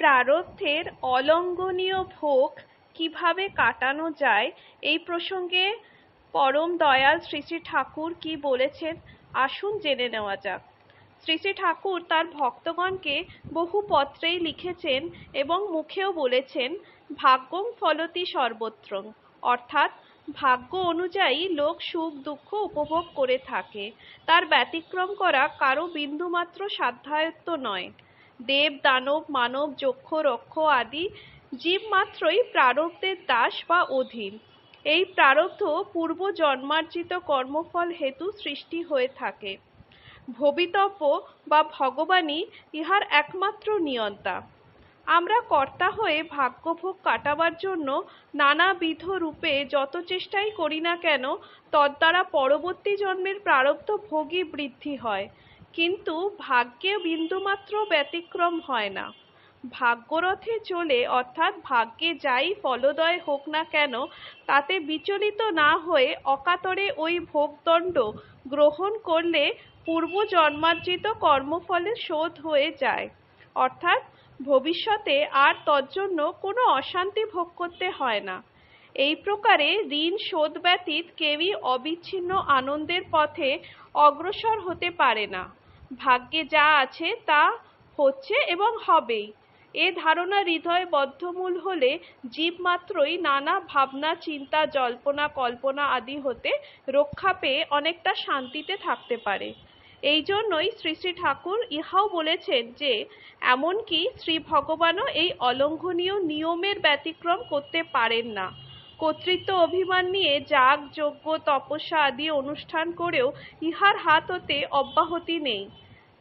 প্রারব্ধের অলঙ্ঘনীয় ভোগ কীভাবে কাটানো যায়, এই প্রসঙ্গে পরম দয়াল শ্রী শ্রী ঠাকুর কি বলেছেন, আসুন জেনে নেওয়া যাক। শ্রী শ্রী ঠাকুর তার ভক্তগণকে বহু পত্রেই লিখেছেন এবং মুখেও বলেছেন, ভাগ্যং ফলতি সর্বত্র। অর্থাৎ, ভাগ্য অনুযায়ী লোক সুখ দুঃখ উপভোগ করে থাকে। তার ব্যতিক্রম করা কারও বিন্দুমাত্র সাধ্যায়ত্ত নয়। দেব, দানব, মানব, যক্ষ, রক্ষ আদি জীব মাত্রই প্রারব্ধের দাস বা অধীন। এই প্রারব্ধ পূর্ব জন্মার্জিত কর্মফল হেতু সৃষ্টি হয়ে থাকে। ভবিতব্য বা ভগবানই ইহার একমাত্র নিয়ন্তা। আমরা কর্তা হয়ে ভাগ্যভোগ কাটাবার জন্য নানাবিধ রূপে যত চেষ্টাই করি না কেন, তদ্বারা পরবর্তী জন্মের প্রারব্ধ ভোগই বৃদ্ধি হয়। কিন্তু ভাগ্যে বিন্দুমাত্র ব্যতিক্রম হয় না। ভাগ্যরথে চলে, অর্থাৎ ভাগ্যে যাই ফলদয় হোক না কেন, তাতে বিচলিত না হয়ে অকাতরে ওই ভোগদণ্ড গ্রহণ করলে পূর্ব জন্মার্জিত কর্মফলের শোধ হয়ে যায়। অর্থাৎ ভবিষ্যতে আর তজ্জন্য কোনো অশান্তি ভোগ করতে হয় না। এই প্রকারে ঋণ শোধ ব্যতীত কেউই অবিচ্ছিন্ন আনন্দের পথে অগ্রসর হতে পারে না। ভাগ্যে যা আছে তা হচ্ছে এবং হবেই। এ ধারণা হৃদয় বদ্ধমূল হলে জীব মাত্রই নানা ভাবনা, চিন্তা, জল্পনা, কল্পনা আদি হতে রক্ষা পেয়ে অনেকটা শান্তিতে থাকতে পারে। এই জন্যই শ্রী শ্রী ঠাকুর ইহাও বলেছেন যে, এমনকি শ্রী ভগবানও এই অলঙ্ঘনীয় নিয়মের ব্যতিক্রম করতে পারেন না। কর্তৃত্ব অভিমান নিয়ে যাগ, যজ্ঞ, তপস্যা আদি অনুষ্ঠান করেও ইহার হাত হতে অব্যাহতি নেই।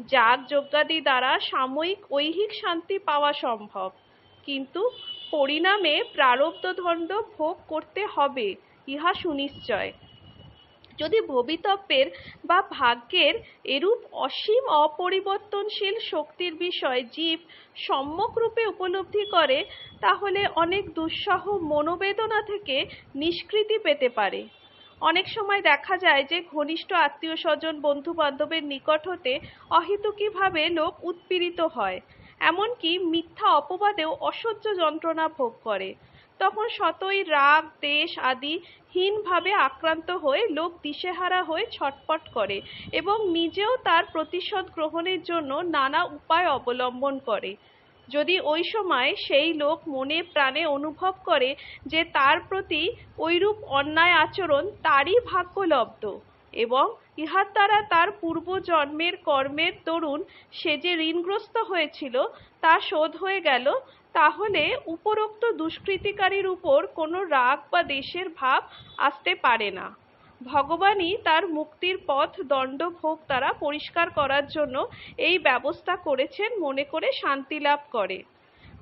যাগ, যজ্ঞাদি দ্বারা সাময়িক ঐহিক শান্তি পাওয়া সম্ভব। কিন্তু পরিণামে প্রারব্ধ দণ্ড ভোগ করতে হবে, ইহা সুনিশ্চয়। যদি ভবিতব্যের বা ভাগ্যের এরূপ অসীম অপরিবর্তনশীল শক্তির বিষয় জীব সম্যক রূপে উপলব্ধি করে, তাহলে অনেক দুঃসহ মনোবেদনা থেকে নিষ্কৃতি পেতে পারে। অনেক সময় দেখা যায় যে ঘনিষ্ঠ আত্মীয় স্বজন বন্ধু বান্ধবের নিকট হতে অহেতুকীভাবে লোক উৎপীড়িত হয়। এমনকি মিথ্যা অপবাদেও অসহ্য যন্ত্রণা ভোগ করে। তখন শতই রাগ, দেশ আদি হীনভাবে আক্রান্ত হয়ে লোক দিশেহারা হয়ে ছটপট করে এবং নিজেও তার প্রতিশোধ গ্রহণের জন্য নানা উপায় অবলম্বন করে। যদি ওই সময় সেই লোক মনে প্রাণে অনুভব করে যে তার প্রতি ঐরূপ অন্যায় আচরণ, তারই ভাগ্যলব্ধ এবং ইহার দ্বারা তার পূর্ব জন্মের কর্মের দরুন সে যে ঋণগ্রস্ত হয়েছিল, তা শোধ হয়ে গেল, তাহলে উপরোক্ত দুষ্কৃতিকারীর উপর কোনো রাগ বা দেশের ভাব আসতে পারে না। ভগবানই তার মুক্তির পথ দণ্ড ভোগ দ্বারা পরিষ্কার করার জন্য এই ব্যবস্থা করেছেন, মনে করে শান্তি লাভ করে।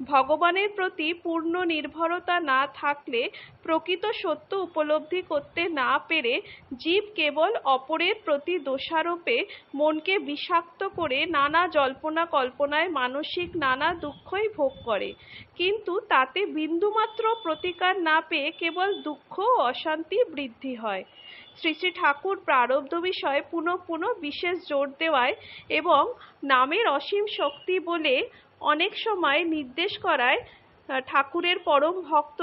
ভগবানের প্রতি পূর্ণ নির্ভরতা না থাকলে প্রকৃত সত্য উপলব্ধি করতে না পেরে জীব কেবল অপরের প্রতি দোষারোপে মনকে বিষাক্ত করে নানা জল্পনা কল্পনায় মানসিক নানা দুঃখই ভোগ করে। কিন্তু তাতে বিন্দুমাত্র প্রতিকার না পেয়ে কেবল দুঃখ ও অশান্তি বৃদ্ধি হয়। শ্রী শ্রী ঠাকুর প্রারব্ধ বিষয়ে পুনঃ পুনঃ বিশেষ জোর দেওয়ায় এবং নামের অসীম শক্তি বলে অনেক সময় নির্দেশ করায় ঠাকুরের পরম ভক্ত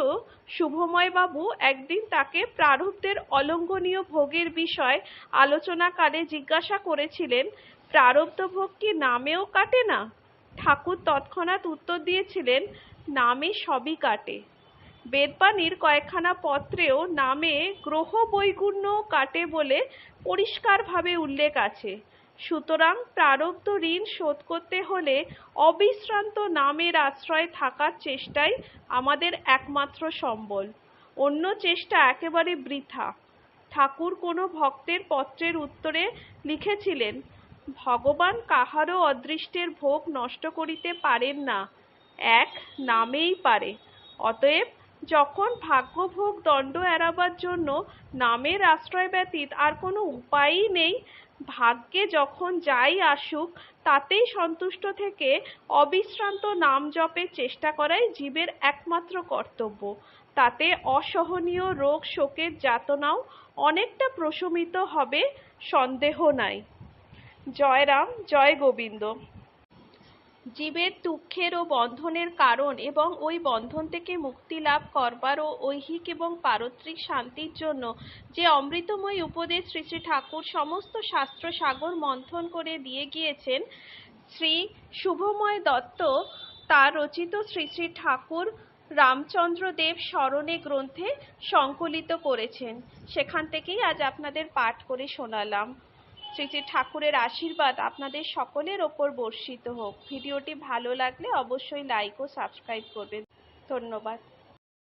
শুভময় বাবু একদিন তাকে প্রারব্ধের অলঙ্ঘনীয় ভোগের বিষয় আলোচনাকালে জিজ্ঞাসা করেছিলেন, প্রারব্ধ ভোগ কি নামেও কাটে না? ঠাকুর তৎক্ষণাৎ উত্তর দিয়েছিলেন, নামে সবই কাটে। বেদবাণীর কয়েকখানা পত্রেও নামে গ্রহ বৈগুণ্য কাটে বলে পরিষ্কারভাবে উল্লেখ আছে। সুতরাং প্রারব্ধ ঋণ শোধ করতে হলে অবিশ্রান্ত নামের আশ্রয় থাকার চেষ্টাই আমাদের একমাত্র সম্বল। অন্য চেষ্টা একেবারে বৃথা। ঠাকুর কোনো ভক্তের পত্রের উত্তরে লিখেছিলেন, ভগবান কাহারও অদৃষ্টের ভোগ নষ্ট করিতে পারেন না। এক, নামেই পারে। অতএব যখন ভাগ্যভোগ দণ্ড এড়াবার জন্য নামের আশ্রয় ব্যতীত আর কোনো উপায়ই নেই, ভাগ্যে যখন যাই আসুক, তাতেই সন্তুষ্ট থেকে অবিশ্রান্ত নাম জপের চেষ্টা করাই জীবের একমাত্র কর্তব্য। তাতে অসহনীয় রোগ শোকের যাতনাও অনেকটা প্রশমিত হবে, সন্দেহ নাই। জয়রাম, জয় গোবিন্দ। জীবের দুঃখের ও বন্ধনের কারণ এবং ওই বন্ধন থেকে মুক্তি লাভ করবার ও ঐহিক এবং পারত্রিক শান্তির জন্য যে অমৃতময় উপদেশ শ্রী শ্রী ঠাকুর সমস্ত শাস্ত্র সাগর মন্থন করে দিয়ে গিয়েছেন, শ্রী শুভময় দত্ত, তার রচিত শ্রী শ্রী ঠাকুর রামচন্দ্র দেব স্মরণে গ্রন্থে সংকলিত করেছেন। সেখান থেকেই আজ আপনাদের পাঠ করে শোনালাম। শ্রী ঠাকুরের আশীর্বাদ আপনাদের সকলের ওপর বর্ষিত হোক। ভিডিওটি ভালো লাগলে অবশ্যই লাইক ও সাবস্ক্রাইব করবেন। ধন্যবাদ।